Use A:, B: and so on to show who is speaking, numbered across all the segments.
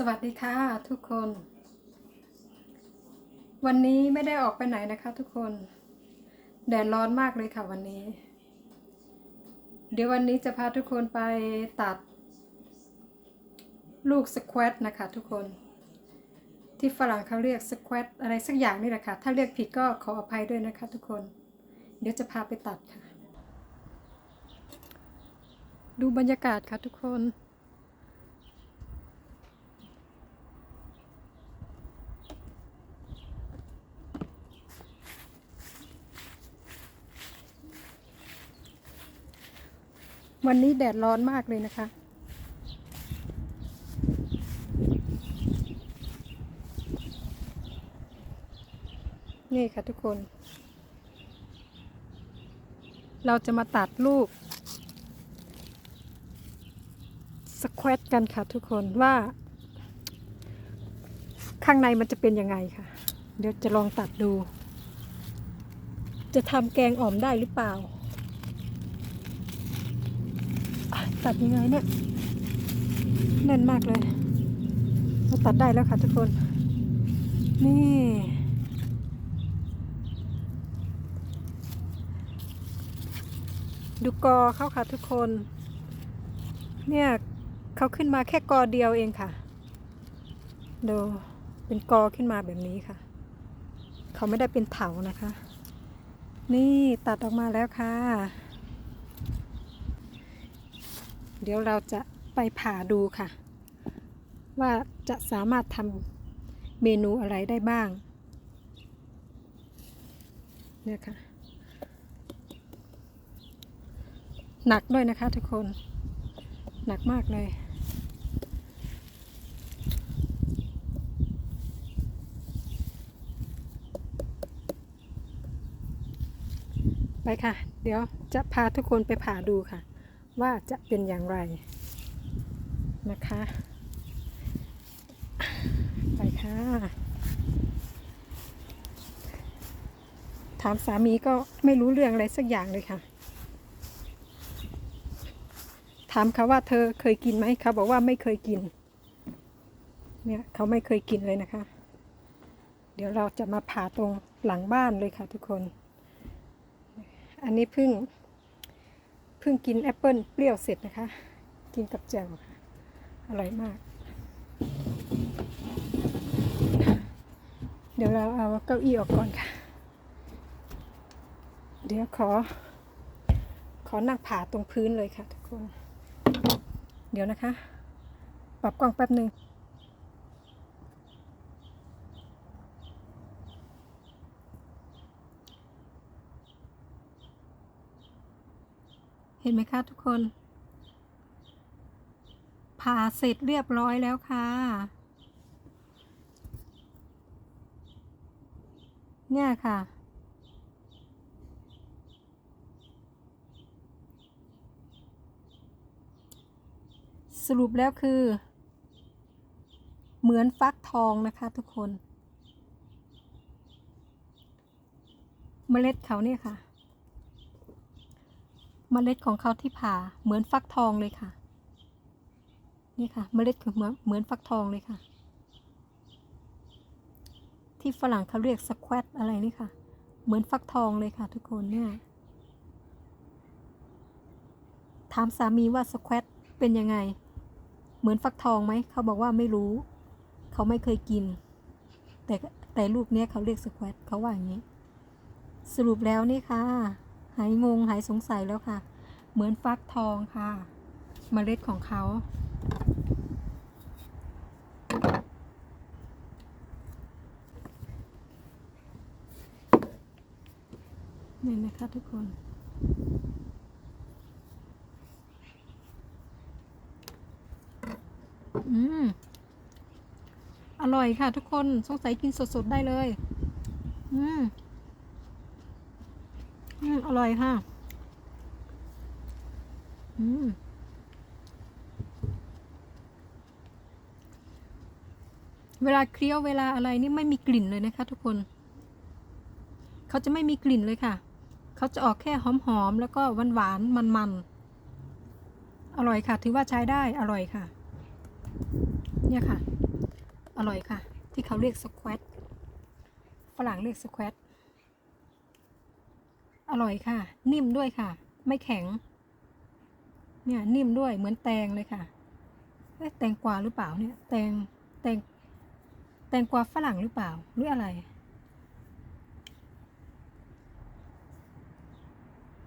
A: สวัสดีค่ะทุกคน วันนี้ไม่ได้ออกไปไหนนะคะทุกคน แดดร้อนมากเลยค่ะวันนี้ เดี๋ยววันนี้จะพาทุกคนไปตัด ลูกสควอตนะคะทุกคน ที่ฝรั่งเขาเรียกสควอตอะไรสักอย่างนี่แหละค่ะ ถ้าเรียกผิดก็ขออภัยด้วยนะคะทุกคน เดี๋ยวจะพาไปตัดค่ะ ดูบรรยากาศค่ะทุกคน วันนี้แดดร้อนมากเลยนะคะ นี่ค่ะทุกคน เราจะมาตัดลูกสแควตกันค่ะทุกคนว่า ข้างในมันจะเป็นยังไงค่ะ เดี๋ยวจะลองตัดดู จะทำแกงอ่อมได้หรือเปล่า อะ ตัดยังไงเนี่ยแน่นมากเลยเราตัดได้แล้วค่ะทุกคน นี่ ดูกอเขาค่ะทุกคน เนี่ยเขาขึ้นมาแค่กอเดียวเองค่ะ ดูเป็นกอขึ้นมาแบบนี้ค่ะ เขาไม่ได้เป็นเถานะคะ นี่ตัดออกมาแล้วค่ะ เดี๋ยวเราจะไปผ่าดูค่ะ ว่าจะสามารถทำเมนูอะไรได้บ้างเนี่ยค่ะหนักด้วยนะคะทุกคน หนักมากเลย ไปค่ะ เดี๋ยวจะพาทุกคนไปผ่าดูค่ะ ว่าจะเป็นอย่างไรนะคะ ไปค่ะ ถามสามีก็ไม่รู้เรื่องอะไรสักอย่างเลยค่ะ ถามเขาว่าเธอเคยกินไหมเขาบอกว่าไม่เคยกิน เนี่ยเขาไม่เคยกินเลยนะคะ เดี๋ยวเราจะมาผ่าตรงหลังบ้านเลยค่ะทุกคน อันนี้เพิ่ง พิ่งกินแอปเปิลเปรี้ยวเสร็จนะคะ กินกับแจ่วค่ะ อร่อยมาก เดี๋ยวเราเอาเก้าอี้ออกก่อนค่ะ เดี๋ยวขอ ขอนั่งผ่าตรงพื้นเลยค่ะทุกคน เดี๋ยวนะคะ ปรับกล้องแป๊บหนึ่ง ห็นไหมคะทุกคน ผ่าเสร็จเรียบร้อยแล้วค่ะ เนี่ยค่ะสรุปแล้วคือ เหมือนฟักทองนะคะทุกคน เมล็ดเขาเนี่ยค่ะ เมล็ดของเขาที่ผ่าเหมือนฟักทองเลยค่ะ นี่ค่ะเมล็ดคือเหมือนเหมือนฟักทองเลยค่ะ ที่ฝรั่งเขาเรียกสแควตอะไรนี่ค่ะ เหมือนฟักทองเลยค่ะ ทุกคนเนี่ยถามสามีว่าสแควตเป็นยังไง เหมือนฟักทองไหมเขาบอกว่าไม่รู้ เขาไม่เคยกิน แต่แต่ลูกเนี้ยเขาเรียกสแควตเขาว่าอย่างนี้ สรุปแล้วนี่ค่ะ หายงงหายสงสัยแล้วค่ะ เหมือนฟักทองค่ะเมล็ดของเขา นี่นะคะทุกคนอืม อร่อยค่ะทุกคน สงสัยกินสดๆ ได้เลย อืม อร่อยค่ะ อืมเวลาเคี้ยวเวลาอะไรนี่ไม่มีกลิ่นเลยนะคะ ทุกคน เขาจะไม่มีกลิ่นเลยค่ะ เขาจะออกแค่หอมๆแล้วก็หวานๆมันๆอร่อยค่ะ ถือว่าใช้ได้อร่อยค่ะ เนี่ยค่ะ อร่อยค่ะ ที่เขาเรียกสแควตฝรั่งเรียกสแควต ร่อยค่ะ นิ่มด้วยค่ะ ไม่แข็ง เนี่ยนิ่มด้วยเหมือนแตงเลยค่ะแตงกวาหรือเปล่าเนี่ย แตงแตงแตงกวาฝรั่งหรือเปล่าหรืออะไร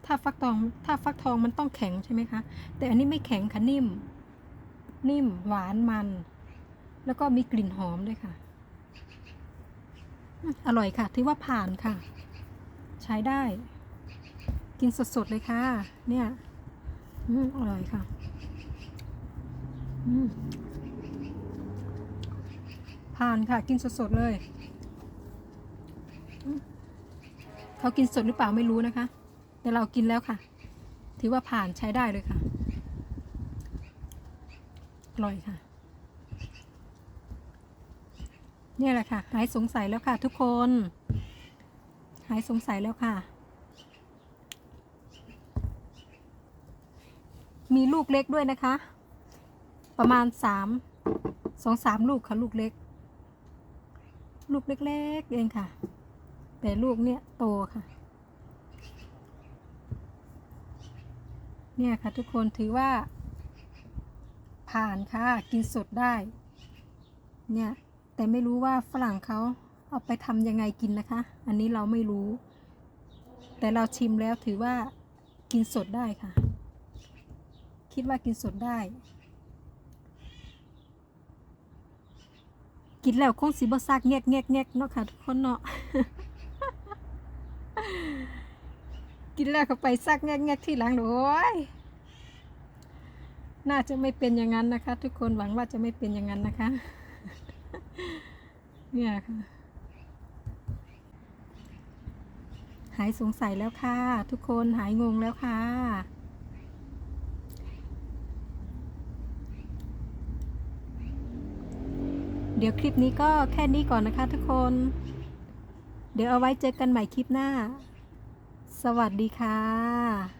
A: ถ้าฟักทองถ้าฟักทองมันต้องแข็งใช่ไหมคะ แต่อันนี้ไม่แข็งค่ะนิ่ม นิ่มหวานมัน แล้วก็มีกลิ่นหอมด้วยค่ะอืมอร่อยค่ะ ถือว่าผ่านค่ะ ใช้ได้ กินสดๆเลยค่ะ เนี่ย อืมอร่อยค่ะ อืมผ่านค่ะ กินสดๆเลยเขากินสดหรือเปล่าไม่รู้นะคะ แต่เรากินแล้วค่ะ ถือว่าผ่านใช้ได้เลยค่ะ อร่อยค่ะ เนี่ยแหละค่ะ หายสงสัยแล้วค่ะทุกคน หายสงสัยแล้วค่ะ มีลูกเล็กด้วยนะคะ ประมาณสามสองสามลูกค่ะลูกเล็ก ลูกเล็กๆเองค่ะ แต่ลูกเนี่ยโตค่ะ เนี่ยค่ะทุกคนถือว่า ผ่านค่ะกินสดได้ เนี่ยแต่ไม่รู้ว่าฝรั่งเขาเอาไปทำยังไงกินนะคะ อันนี้เราไม่รู้ แต่เราชิมแล้วถือว่ากินสดได้ค่ะ คิดว่ากินสดได้ กินแล้วคงสิบซักแงกแงกแงกเนาะค่ะทุกคนเนาะกินแล้วก็ไปซักแงกแงกที่หลังโอ้ยน่าจะไม่เป็นอย่างนั้นนะคะ ทุกคนหวังว่าจะไม่เป็นอย่างนั้นนะคะ เนี่ยค่ะหายสงสัยแล้วค่ะ ทุกคนหายงงแล้วค่ะ เดี๋ยวคลิปนี้ก็แค่นี้ก่อนนะคะทุกคน เดี๋ยวเอาไว้เจอกันใหม่คลิปหน้า สวัสดีค่ะ